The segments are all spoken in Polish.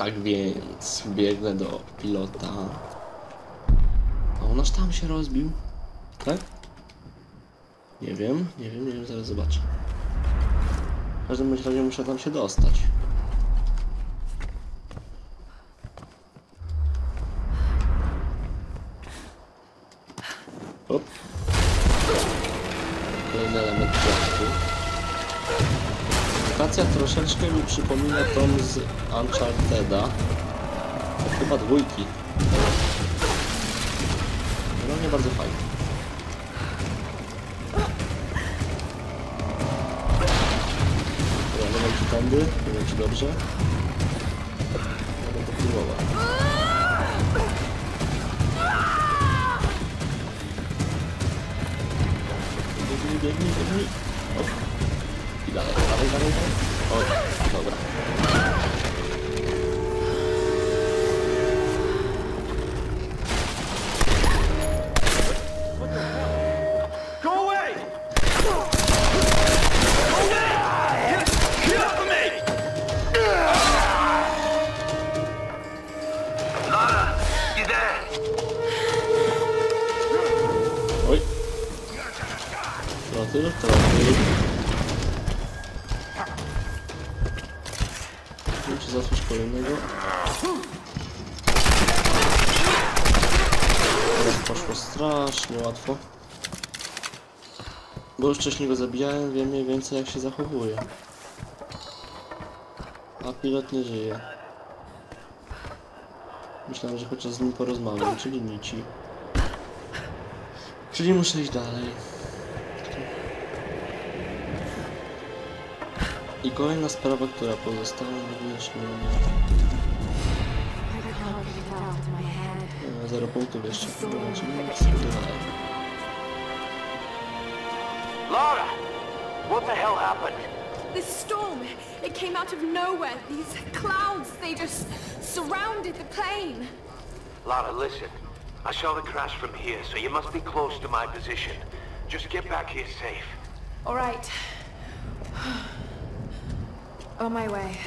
Tak więc biegnę do pilota. A on aż tam się rozbił. Tak? Nie wiem, nie wiem, nie wiem, zaraz zobaczę. W każdym razie muszę tam się dostać. Przypomina tą z Uncharted'a. Chyba dwójki. No nie bardzo fajnie. Dobra, nie wiem tędy, nie wiem dobrze. Mogę to próbować. Biegnij, biegnij, biegnij. Strasznie łatwo. Bo już wcześniej go zabijałem, wiem mniej więcej jak się zachowuje. A pilot nie żyje. Myślałem, że chociaż z nim porozmawiam, czyli nici. Czyli muszę iść dalej. I kolejna sprawa, która pozostała niewyjaśniona. I head. Zero punktów jeszcze. Dobra, czyli nic dalej. Lara! What the hell happened? This storm, it came out of nowhere. These clouds, they just surrounded the plane. Lara, listen. I saw the crash from here, so you must be close to my position. Just get back here safe. All right. On my way.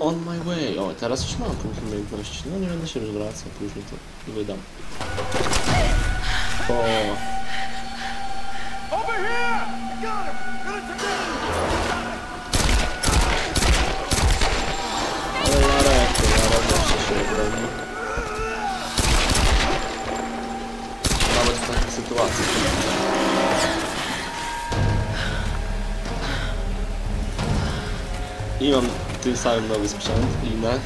On my way. O, teraz już mam punkt umiejętności. No nie będę się wracał, później to wydam. O, ale jak to Lara zawsze się obroni. Nawet w takich sytuacjach. I mam tym samym nowy sprzęt, inne.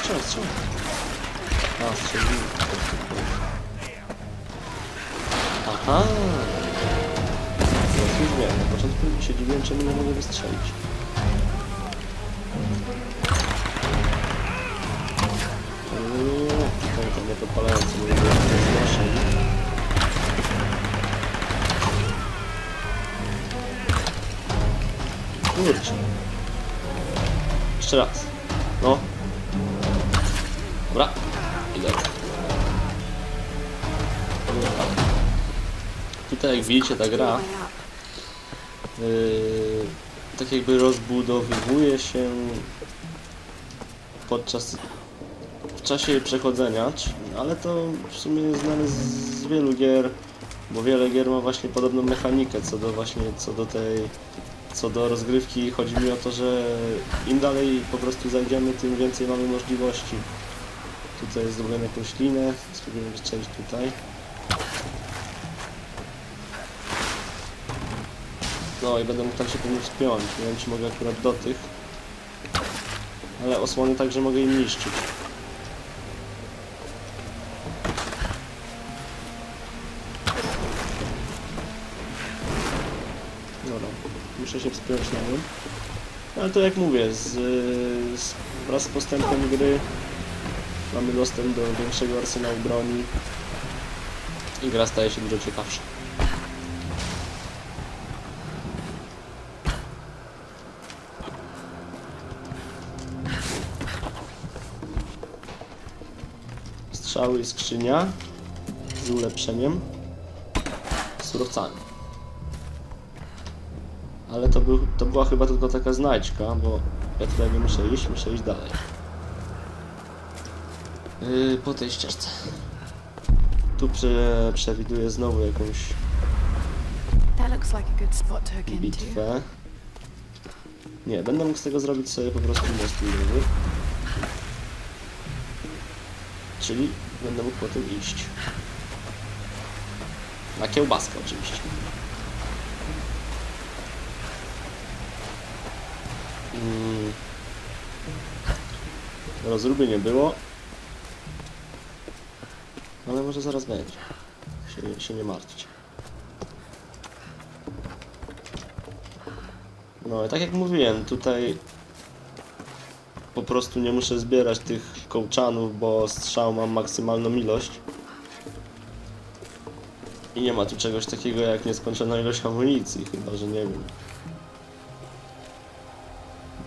Strzel, strzel. A, strzeliłem. Aha! Teraz już wiem, na początku się dziwiłem, czemu nie mogę wystrzelić. Uuu, to to nie podpalające, bo nie było Kurczę. Jeszcze raz. No. Dobra. I dobra. Tutaj jak widzicie ta gra yy, tak jakby rozbudowywuje się podczas w czasie przechodzenia, ale to w sumie znane z wielu gier, bo wiele gier ma właśnie podobną mechanikę co do właśnie co do tej co do rozgrywki chodzi mi o to, że im dalej po prostu zajdziemy, tym więcej mamy możliwości. Tutaj zdobyłem jakąś linę, spróbujemy wystrzelić tutaj. No i będę mógł tam się pewnie wspiąć. Nie wiem czy mogę akurat do tych. Ale osłony także mogę im niszczyć. Na nim. Ale to jak mówię, z, z, wraz z postępem gry mamy dostęp do większego arsenału broni i gra staje się dużo ciekawsza. Strzały i skrzynia z ulepszeniem surowcami. Ale to, był, to była chyba tylko taka znajdźka, bo ja tutaj nie muszę iść, muszę iść dalej. Yy, po tej ścieżce. Tu prze, przewiduję znowu jakąś That looks like a good spot to hook into. bitwę. Nie, będę mógł z tego zrobić sobie po prostu most ligowy. Czyli będę mógł potem iść. Na kiełbaskę oczywiście. Mm. Rozruby nie było. Ale może zaraz będzie. Się, się nie martwcie. No i tak jak mówiłem, tutaj po prostu nie muszę zbierać tych kołczanów, bo strzał mam maksymalną ilość. I nie ma tu czegoś takiego jak nieskończona ilość amunicji, chyba że nie wiem.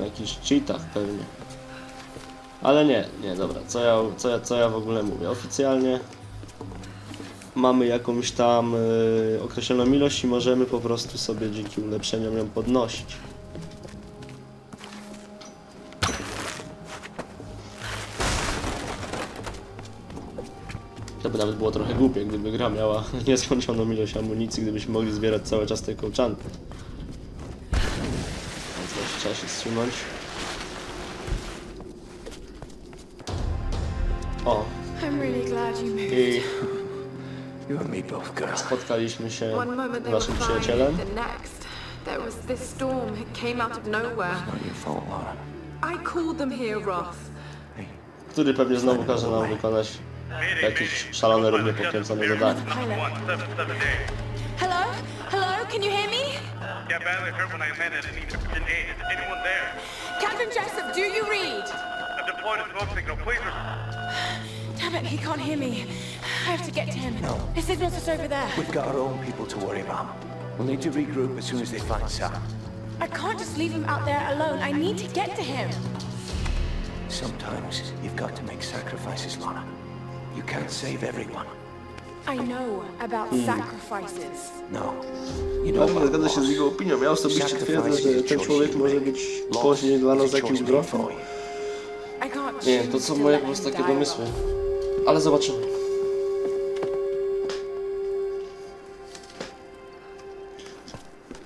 Na jakichś cheatach pewnie. Ale nie, nie, dobra, co ja, co ja, co ja w ogóle mówię? Oficjalnie mamy jakąś tam y, określoną ilość i możemy po prostu sobie dzięki ulepszeniom ją podnosić. To by nawet było trochę głupie, gdyby gra miała nieskończoną ilość amunicji, gdybyśmy mogli zbierać cały czas te kołczanki. Trzeba się wstrzymać. O, i You and me both, girl. spotkaliśmy się One moment z naszym przyjacielem. the next there was this storm. It came out of nowhere. Not your fault, Lara. I called them here, Roth. który pewnie znowu każe nam wykonać jakieś szalone, równie pokręcone zadanie. Hello? Hello? Can you hear me? Yeah, badly hurt when I landed and need urgent aid. Is anyone there? Captain Jessup, do you read? I've deployed a smoke signal. Please res- Damn it, he can't hear me. I have to get to him. No. His signal's just over there. We've got our own people to worry about. We'll need to regroup as soon as they find Sam. I can't just leave him out there alone. I need to get to him. Sometimes you've got to make sacrifices, Lana. You can't save everyone. I know about sacrifices. No. You know about zgadza się z jego opinią. Ja osobiście twierdzę, że ten człowiek może być później dla nas jakimś grofem. Nie, to są moje po prostu takie domysły. Ale zobaczymy.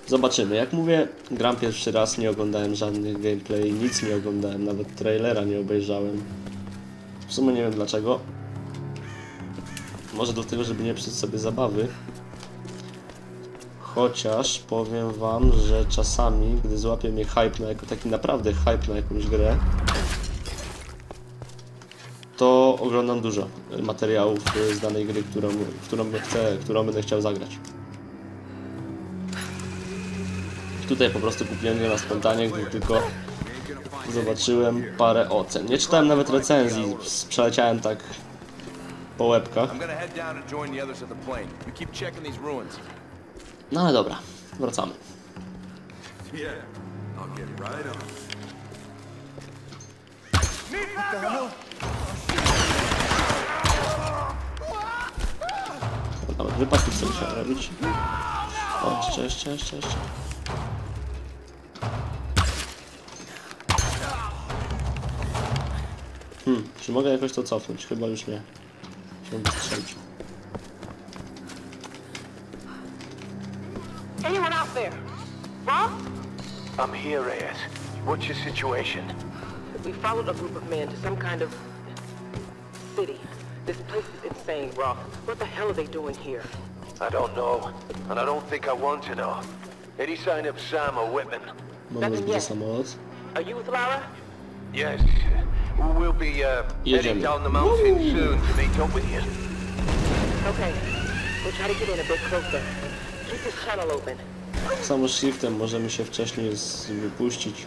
Zobaczymy. Jak mówię, gram pierwszy raz, nie oglądałem żadnych gameplay, nic nie oglądałem, nawet trailera nie obejrzałem. W sumie nie wiem dlaczego. Może do tego, żeby nie psuć sobie zabawy. Chociaż powiem wam, że czasami, gdy złapie mnie hype na jako taki naprawdę hype na jakąś grę, to oglądam dużo materiałów z danej gry, którą, którą chcę, którą będę chciał zagrać. Tutaj po prostu kupiłem go na spontanie, gdy tylko zobaczyłem parę ocen. Nie czytałem nawet recenzji, przeleciałem tak po łebkach. No ale dobra, wracamy. Nawet wypadki co musiałem robić. O, jeszcze, jeszcze, jeszcze, jeszcze. Hmm, czy mogę jakoś to cofnąć? Chyba już nie. Się wystrzelić. Anyone out there? Roth? I'm here, Reyes. What's your situation? We followed a group of men to some kind of city. This place is insane, Roth. What the hell are they doing here? I don't know, and I don't think I want to know. Any sign of Sam or Whitman? Mamy zbyt samolot. Are you with Lara? Yes. We'll be uh, Jedziemy. heading down the mountain soon to meet up with you. Okay. We'll try to get in a bit closer. Keep this channel open. Samo shiftem możemy się wcześniej wypuścić.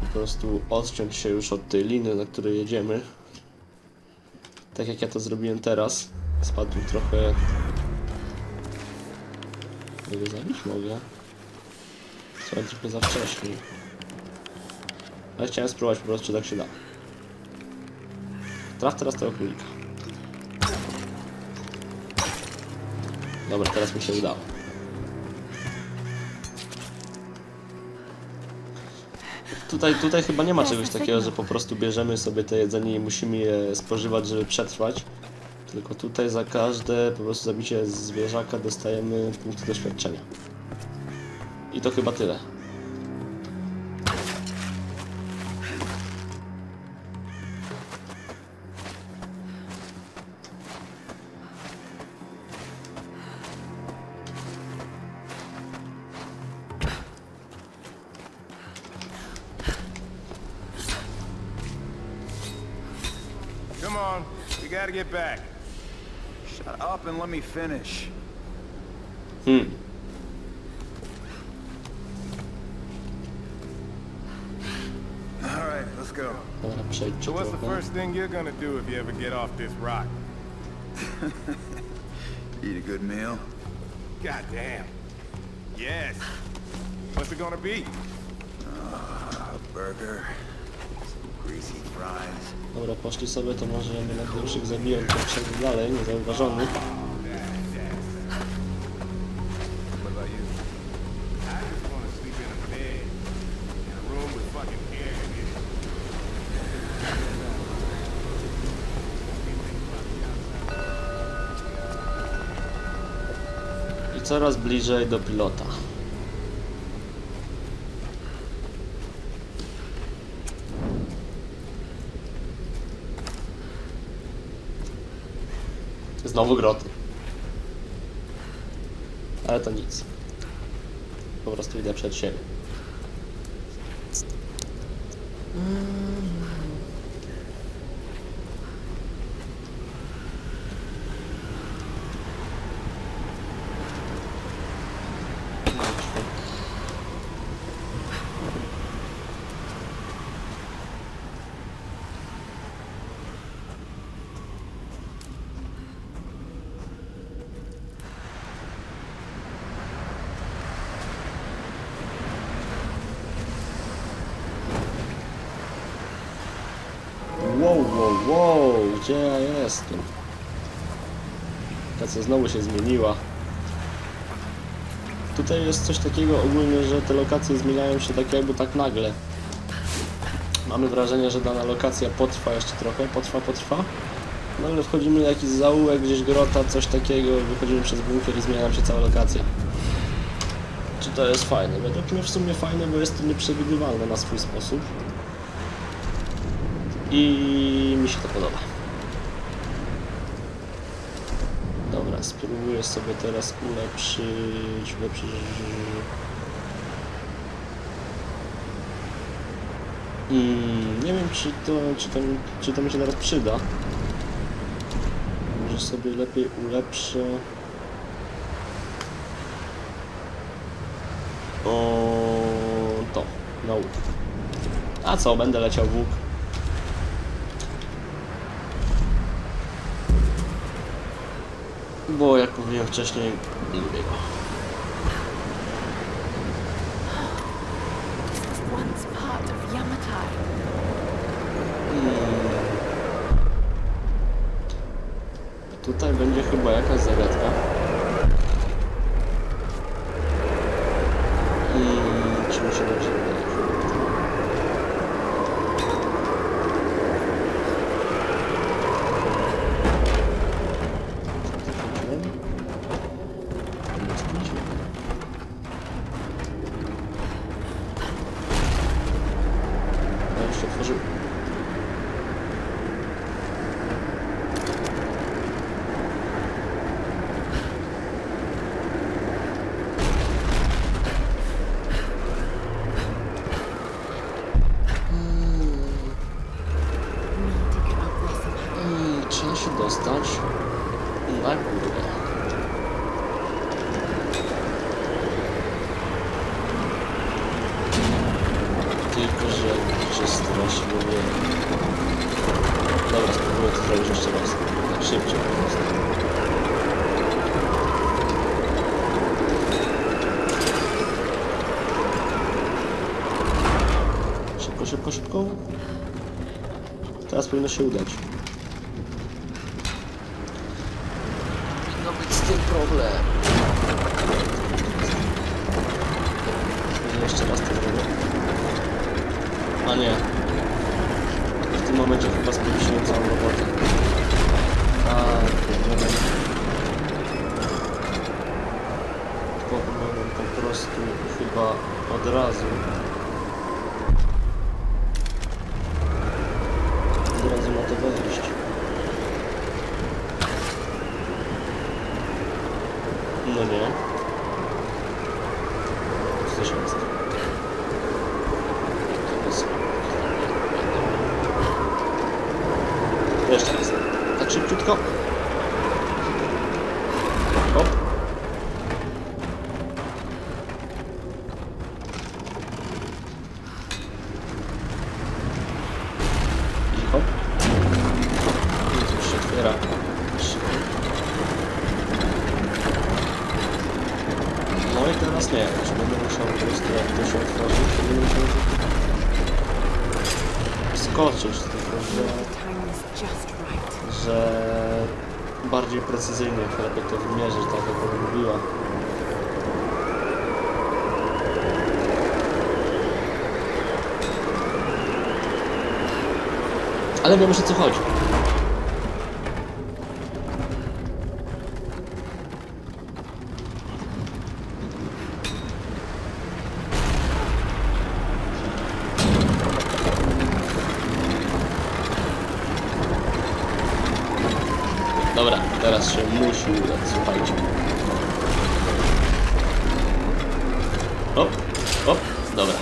Po prostu odciąć się już od tej liny, na której jedziemy. Tak jak ja to zrobiłem teraz. Spadł trochę... Mogę zabić? Mogę. Chciałem trochę za wcześnie. Ale chciałem spróbować po prostu, czy tak się da. Traf teraz tego królika. Dobra, teraz mi się udało. Tutaj, tutaj chyba nie ma czegoś takiego, że po prostu bierzemy sobie te jedzenie i musimy je spożywać, żeby przetrwać. Tylko tutaj za każde po prostu zabicie zwierzaka dostajemy punkty doświadczenia. I to chyba tyle. Let me finish. Hmm. All right, let's go. So what's the first thing you're gonna do if you ever get off this rock? Eat a good meal. God damn. Yes. What's it gonna be? A burger. Some greasy fries. Dobra, poszli sobie, to może ja na pierwszych zabiję, to przejdę dalej, niezauważony. Coraz bliżej do pilota. Znowu groty. Ale to nic. Po prostu idę przed siebie. Wow, wow, wow, gdzie ja jestem? Ta co znowu się zmieniła. Tutaj jest coś takiego ogólnie, że te lokacje zmieniają się tak jakby tak nagle. Mamy wrażenie, że dana lokacja potrwa jeszcze trochę, potrwa, potrwa. Nagle wchodzimy na jakiś zaułek, gdzieś grota, coś takiego, wychodzimy przez bunkier i zmienia nam się cała lokacja. Czy to jest fajne? Według mnie w sumie fajne, bo jest to nieprzewidywalne na swój sposób. I mi się to podoba. Dobra, spróbuję sobie teraz ulepszyć, ulepszyć... Mm, nie wiem, czy to, czy, to, czy to mi się teraz przyda. Może sobie lepiej ulepszę... O, to, no. A co, będę leciał w łuk. Bo jak mówiłem wcześniej, nie lubię go. Yamatai. Tutaj będzie chyba jakaś zagadka. Tylko, że się strasznie Dobra, spróbuję to zrobić jeszcze raz. Tak szybciej po prostu. Szybko, szybko, szybko. Teraz powinno się udać. Powinno być z tym problem. Może jeszcze raz to zrobię. prostu chyba od razu. Od razu na to wejść. No nie. Co też jest? To jest... Jeszcze raz. Tak szybciutko. Hop. I hop. I tu się otwiera. No i teraz nie, czy będę musiał po prostu jak to się otworzy, to będę musiał skoczyć, tylko że, Time is just right. że precyzyjnie lepiej to wymierzyć, tak jak mówiła. Ale wiem już o co chodzi. Dobra, się udać, słuchajcie. Hop, hop, dobra.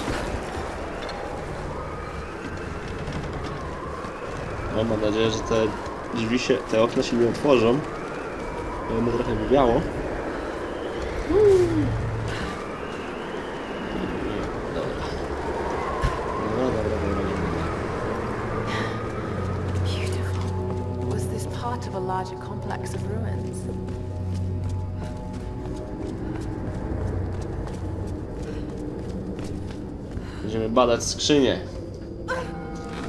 No, mam nadzieję, że te drzwi się, te okna się nie otworzą. Będę trochę wywiało. Dobra. Complex of ruins? Będziemy badać skrzynię,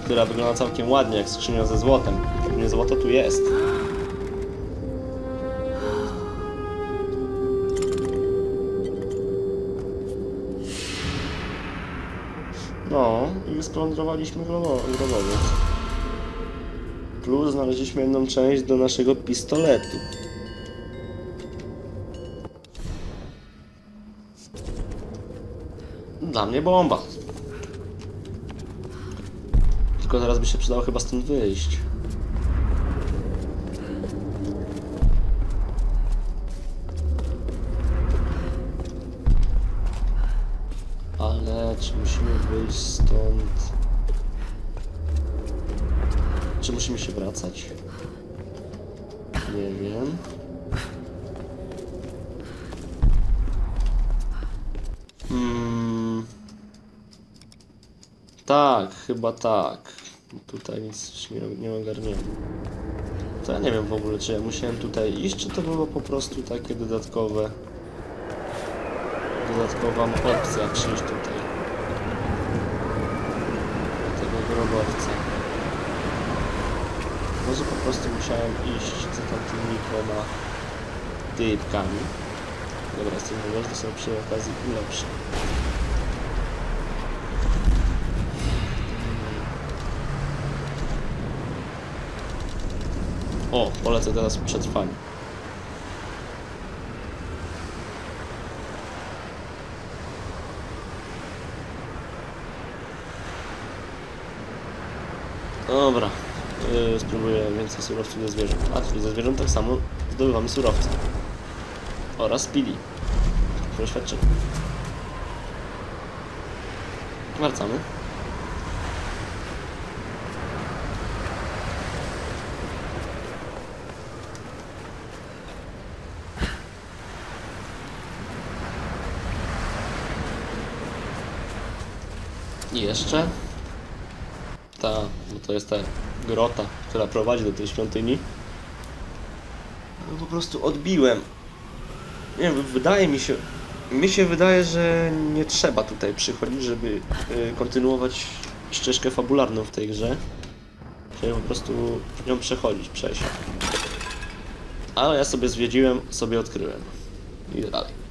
która wygląda całkiem ładnie, jak skrzynia ze złotem. Nie złoto tu jest. No, i splądrowaliśmy grobo- grobowiec. Plus znaleźliśmy jedną część do naszego pistoletu. Dla mnie bomba. Tylko teraz by się przydało chyba stąd wyjść. Ale czy musimy wyjść stąd? Czy musimy się wracać? Nie wiem. Hmm. Tak, chyba tak. Tutaj nic nie, nie ogarniemy. To ja nie wiem w ogóle, czy ja musiałem tutaj iść, czy to było po prostu takie dodatkowe... Dodatkowa opcja przyjść tutaj. Do tego grobowca. Może po prostu musiałem iść za tamtymi dwoma typkami. Dobra, z tym można sobie przy okazji ulepszę. O, polecę teraz przetrwanie. Dobra, yy, spróbuję więcej surowców ze zwierząt. A, czyli ze zwierząt tak samo zdobywamy surowce. Oraz speedy. Doświadczenie. Wracamy. Jeszcze ta, bo to jest ta grota, która prowadzi do tej świątyni. No po prostu odbiłem. Nie wiem, wydaje mi się, mi się wydaje, że nie trzeba tutaj przychodzić, żeby y, kontynuować ścieżkę fabularną w tej grze. Żeby po prostu nią przechodzić, przejść. Ale ja sobie zwiedziłem, sobie odkryłem. Idę dalej.